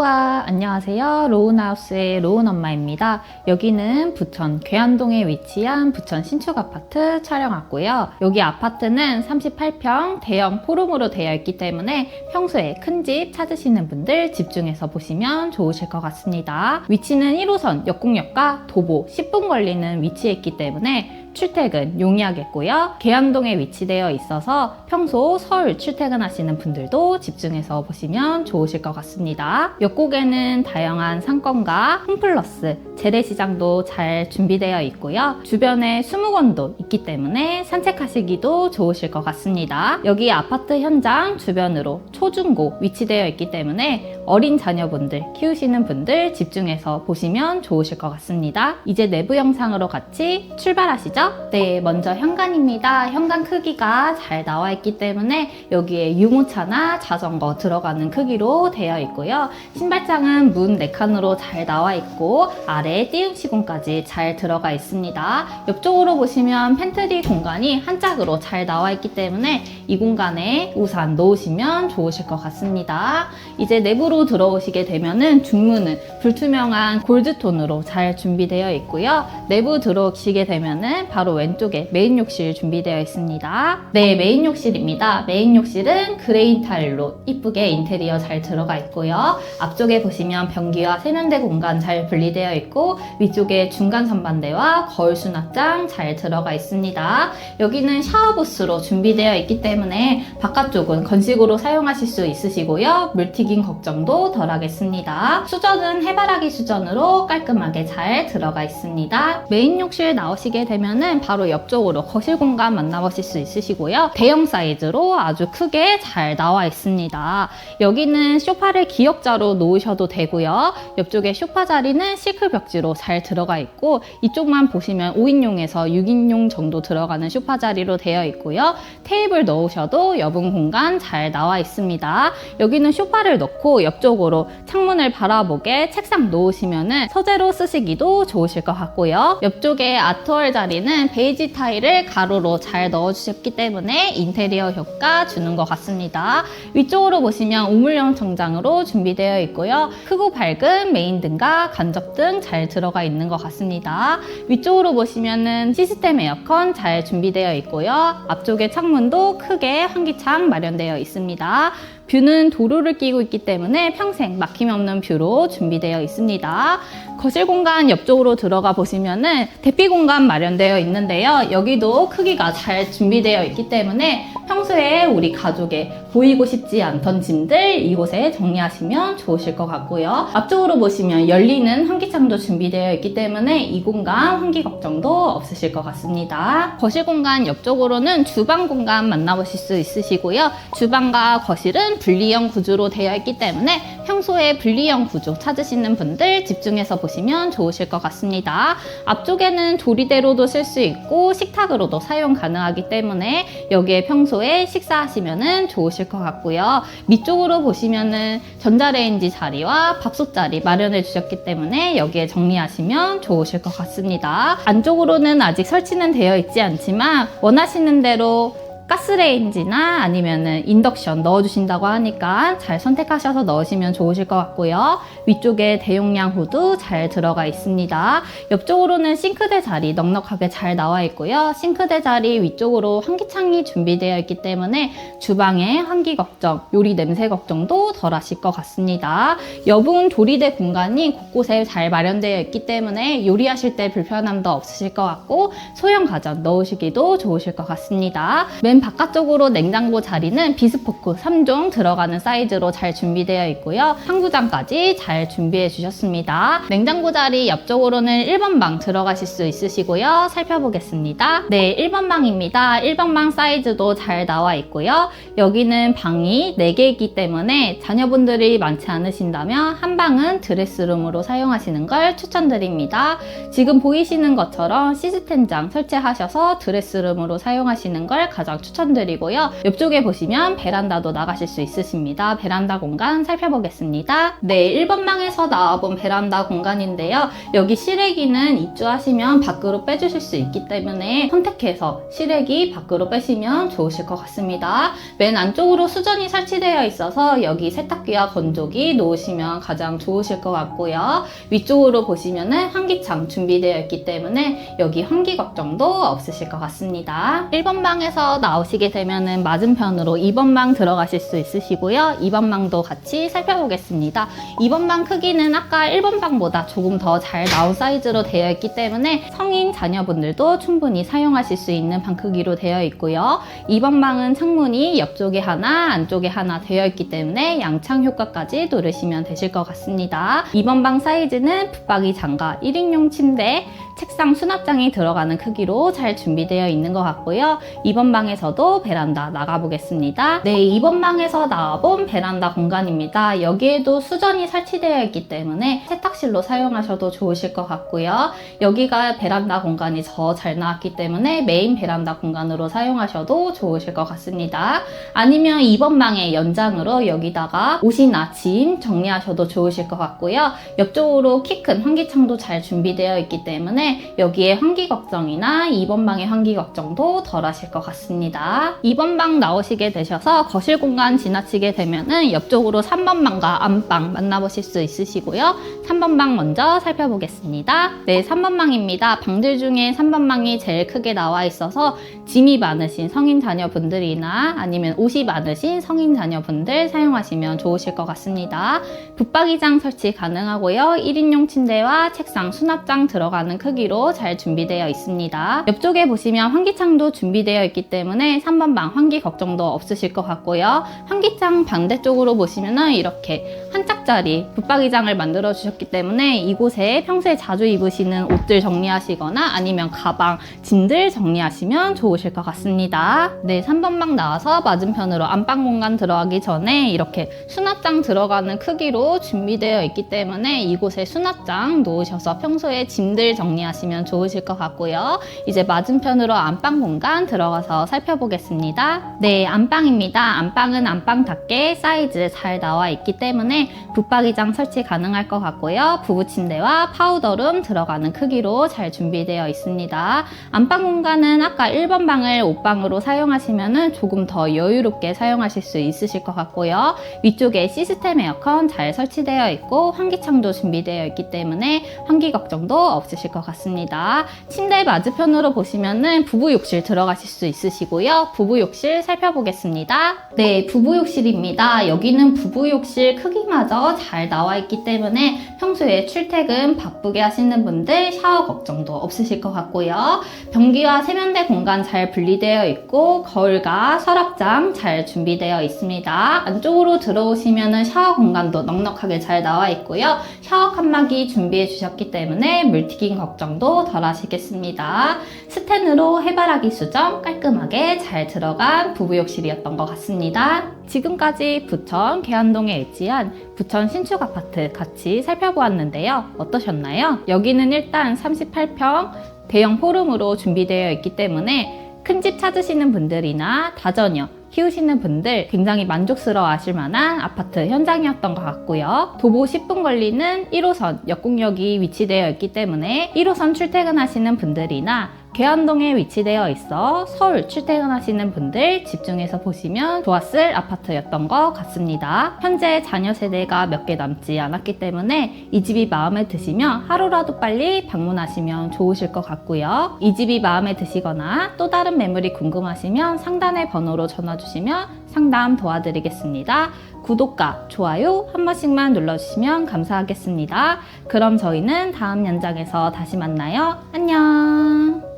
우와 안녕하세요. 로운하우스의 로운 엄마입니다. 여기는 부천 괴안동에 위치한 부천 신축 아파트 촬영 왔고요. 여기 아파트는 38평 대형 포룸으로 되어 있기 때문에 평소에 큰 집 찾으시는 분들 집중해서 보시면 좋으실 것 같습니다. 위치는 1호선 역곡역과 도보 10분 걸리는 위치에 있기 때문에 출퇴근 용이하겠고요. 계양동에 위치되어 있어서 평소 서울 출퇴근하시는 분들도 집중해서 보시면 좋으실 것 같습니다. 옆곡에는 다양한 상권과 홈플러스, 재래시장도 잘 준비되어 있고요. 주변에 수목원도 있기 때문에 산책하시기도 좋으실 것 같습니다. 여기 아파트 현장 주변으로 초중고 위치되어 있기 때문에 어린 자녀분들 키우시는 분들 집중해서 보시면 좋으실 것 같습니다. 이제 내부 영상으로 같이 출발하시죠. 네, 먼저 현관입니다. 현관 크기가 잘 나와 있기 때문에 여기에 유모차나 자전거 들어가는 크기로 되어 있고요. 신발장은 문 4칸으로 잘 나와 있고 아래 띄움 시공까지 잘 들어가 있습니다. 옆쪽으로 보시면 팬트리 공간이 한 짝으로 잘 나와 있기 때문에 이 공간에 우산 놓으시면 좋으실 것 같습니다. 이제 내부로 들어오시게 되면은 중문은 불투명한 골드톤으로 잘 준비되어 있고요. 내부 들어오시게 되면은 바로 왼쪽에 메인 욕실 준비되어 있습니다. 네, 메인 욕실입니다. 메인 욕실은 그레인 타일로 이쁘게 인테리어 잘 들어가 있고요. 앞쪽에 보시면 변기와 세면대 공간 잘 분리되어 있고 위쪽에 중간 선반대와 거울 수납장 잘 들어가 있습니다. 여기는 샤워부스로 준비되어 있기 때문에 바깥쪽은 건식으로 사용하실 수 있으시고요. 물튀김 걱정도 덜 하겠습니다. 수전은 해바라기 수전으로 깔끔하게 잘 들어가 있습니다. 메인 욕실 나오시게 되면 은 바로 옆쪽으로 거실 공간 만나보실 수 있으시고요. 대형 사이즈로 아주 크게 잘 나와 있습니다. 여기는 소파를 기역자로 놓으셔도 되고요. 옆쪽에 소파 자리는 시크 벽지로 잘 들어가 있고 이쪽만 보시면 5인용에서 6인용 정도 들어가는 소파 자리로 되어 있고요. 테이블 넣으셔도 여분 공간 잘 나와 있습니다. 여기는 소파를 넣고 옆쪽으로 창문을 바라보게 책상 놓으시면은 서재로 쓰시기도 좋으실 것 같고요. 옆쪽에 아트월 자리는 베이지 타일을 가로로 잘 넣어주셨기 때문에 인테리어 효과 주는 것 같습니다. 위쪽으로 보시면 우물형 정장으로 준비되어 있고요. 크고 밝은 메인 등과 간접등 잘 들어가 있는 것 같습니다. 위쪽으로 보시면은 시스템 에어컨 잘 준비되어 있고요. 앞쪽에 창문도 크게 환기창 마련되어 있습니다. 뷰는 도로를 끼고 있기 때문에 평생 막힘 없는 뷰로 준비되어 있습니다. 거실 공간 옆쪽으로 들어가 보시면은 대피 공간 마련되어 있는데요. 여기도 크기가 잘 준비되어 있기 때문에 평소에 우리 가족에 보이고 싶지 않던 짐들 이곳에 정리하시면 좋으실 것 같고요. 앞쪽으로 보시면 열리는 환기창도 준비되어 있기 때문에 이 공간 환기 걱정도 없으실 것 같습니다. 거실 공간 옆쪽으로는 주방 공간 만나보실 수 있으시고요. 주방과 거실은 분리형 구조로 되어 있기 때문에 평소에 분리형 구조 찾으시는 분들 집중해서 보시면 좋으실 것 같습니다. 앞쪽에는 조리대로도 쓸 수 있고 식탁으로도 사용 가능하기 때문에 여기에 평소에 식사하시면 좋으실 것 같고요. 밑쪽으로 보시면은 전자레인지 자리와 밥솥 자리 마련해 주셨기 때문에 여기에 정리하시면 좋으실 것 같습니다. 안쪽으로는 아직 설치는 되어 있지 않지만 원하시는 대로 가스레인지나 아니면은 인덕션 넣어주신다고 하니까 잘 선택하셔서 넣으시면 좋으실 것 같고요. 위쪽에 대용량 후드 잘 들어가 있습니다. 옆쪽으로는 싱크대 자리 넉넉하게 잘 나와 있고요. 싱크대 자리 위쪽으로 환기창이 준비되어 있기 때문에 주방의 환기 걱정, 요리 냄새 걱정도 덜 하실 것 같습니다. 여분 조리대 공간이 곳곳에 잘 마련되어 있기 때문에 요리하실 때 불편함도 없으실 것 같고 소형 가전 넣으시기도 좋으실 것 같습니다. 맨 바깥쪽으로 냉장고 자리는 비스포크 3종 들어가는 사이즈로 잘 준비되어 있고요. 상부장까지 잘 준비해 주셨습니다. 냉장고 자리 옆쪽으로는 1번 방 들어가실 수 있으시고요. 살펴보겠습니다. 네, 1번 방입니다. 1번 방 사이즈도 잘 나와 있고요. 여기는 방이 4개이기 때문에 자녀분들이 많지 않으신다면 한 방은 드레스룸으로 사용하시는 걸 추천드립니다. 지금 보이시는 것처럼 시스템장 설치하셔서 드레스룸으로 사용하시는 걸 가장 추천드립니다. 추천드리고요. 옆쪽에 보시면 베란다도 나가실 수 있으십니다. 베란다 공간 살펴보겠습니다. 네, 1번 방에서 나와본 베란다 공간인데요. 여기 실외기는 입주하시면 밖으로 빼주실 수 있기 때문에 선택해서 실외기 밖으로 빼시면 좋으실 것 같습니다. 맨 안쪽으로 수전이 설치되어 있어서 여기 세탁기와 건조기 놓으시면 가장 좋으실 것 같고요. 위쪽으로 보시면은 환기창 준비되어 있기 때문에 여기 환기 걱정도 없으실 것 같습니다. 1번 방에서 나 오시게 되면은 맞은편으로 2번 방 들어가실 수 있으시고요. 2번 방도 같이 살펴보겠습니다. 2번 방 크기는 아까 1번 방보다 조금 더 잘 나온 사이즈로 되어 있기 때문에 성인 자녀분들도 충분히 사용하실 수 있는 방 크기로 되어 있고요. 2번 방은 창문이 옆쪽에 하나, 안쪽에 하나 되어 있기 때문에 양창 효과까지 노르시면 되실 것 같습니다. 2번 방 사이즈는 붙박이 장가 1인용 침대, 책상 수납장이 들어가는 크기로 잘 준비되어 있는 것 같고요. 2번 방에서 도 베란다 나가보겠습니다. 네, 2번 방에서 나와본 베란다 공간입니다. 여기에도 수전이 설치되어 있기 때문에 세탁실로 사용하셔도 좋으실 것 같고요. 여기가 베란다 공간이 더잘 나왔기 때문에 메인 베란다 공간으로 사용하셔도 좋으실 것 같습니다. 아니면 2번 방의 연장으로 여기다가 옷이나 짐 정리하셔도 좋으실 것 같고요. 옆쪽으로 키 큰 환기창도 잘 준비되어 있기 때문에 여기에 환기 걱정이나 2번 방의 환기 걱정도 덜 하실 것 같습니다. 2번 방 나오시게 되셔서 거실 공간 지나치게 되면은 옆쪽으로 3번 방과 안방 만나보실 수 있으시고요. 3번 방 먼저 살펴보겠습니다. 네, 3번 방입니다. 방들 중에 3번 방이 제일 크게 나와 있어서 짐이 많으신 성인 자녀분들이나 아니면 옷이 많으신 성인 자녀분들 사용하시면 좋으실 것 같습니다. 붙박이장 설치 가능하고요. 1인용 침대와 책상, 수납장 들어가는 크기로 잘 준비되어 있습니다. 옆쪽에 보시면 환기창도 준비되어 있기 때문에 3번 방 환기 걱정도 없으실 것 같고요. 환기창 반대쪽으로 보시면은 이렇게 한 짝짜리 붙박이장을 만들어 주셨기 때문에 이곳에 평소에 자주 입으시는 옷들 정리하시거나 아니면 가방, 짐들 정리하시면 좋으실 것 같습니다. 네, 3번 방 나와서 맞은편으로 안방 공간 들어가기 전에 이렇게 수납장 들어가는 크기로 준비되어 있기 때문에 이곳에 수납장 놓으셔서 평소에 짐들 정리하시면 좋으실 것 같고요. 이제 맞은편으로 안방 공간 들어가서 살펴 보겠습니다. 네, 안방입니다. 안방은 안방답게 사이즈 잘 나와 있기 때문에 붙박이장 설치 가능할 것 같고요. 부부 침대와 파우더룸 들어가는 크기로 잘 준비되어 있습니다. 안방 공간은 아까 1번 방을 옷방으로 사용하시면 조금 더 여유롭게 사용하실 수 있으실 것 같고요. 위쪽에 시스템 에어컨 잘 설치되어 있고 환기창도 준비되어 있기 때문에 환기 걱정도 없으실 것 같습니다. 침대 맞은편으로 보시면은 부부 욕실 들어가실 수 있으시고요. 부부 욕실 살펴보겠습니다. 네, 부부 욕실입니다. 여기는 부부 욕실 크기마저 잘 나와 있기 때문에 평소에 출퇴근 바쁘게 하시는 분들 샤워 걱정도 없으실 것 같고요. 변기와 세면대 공간 잘 분리되어 있고 거울과 서랍장 잘 준비되어 있습니다. 안쪽으로 들어오시면 샤워 공간도 넉넉하게 잘 나와 있고요. 샤워 칸막이 준비해 주셨기 때문에 물튀김 걱정도 덜 하시겠습니다. 스텐으로 해바라기 수정 깔끔하게 잘 들어간 부부욕실이었던 것 같습니다. 지금까지 부천 계안동에 위치한 부천 신축 아파트 같이 살펴보았는데요. 어떠셨나요? 여기는 일단 38평 대형 포룸으로 준비되어 있기 때문에 큰 집 찾으시는 분들이나 다자녀 키우시는 분들 굉장히 만족스러워 하실 만한 아파트 현장이었던 것 같고요. 도보 10분 걸리는 1호선 역공역이 위치되어 있기 때문에 1호선 출퇴근하시는 분들이나 계안동에 위치되어 있어 서울 출퇴근하시는 분들 집중해서 보시면 좋았을 아파트였던 것 같습니다. 현재 자녀 세대가 몇 개 남지 않았기 때문에 이 집이 마음에 드시면 하루라도 빨리 방문하시면 좋으실 것 같고요. 이 집이 마음에 드시거나 또 다른 매물이 궁금하시면 상단의 번호로 전화 주시면 상담 도와드리겠습니다. 구독과 좋아요 한 번씩만 눌러주시면 감사하겠습니다. 그럼 저희는 다음 연장에서 다시 만나요. 안녕!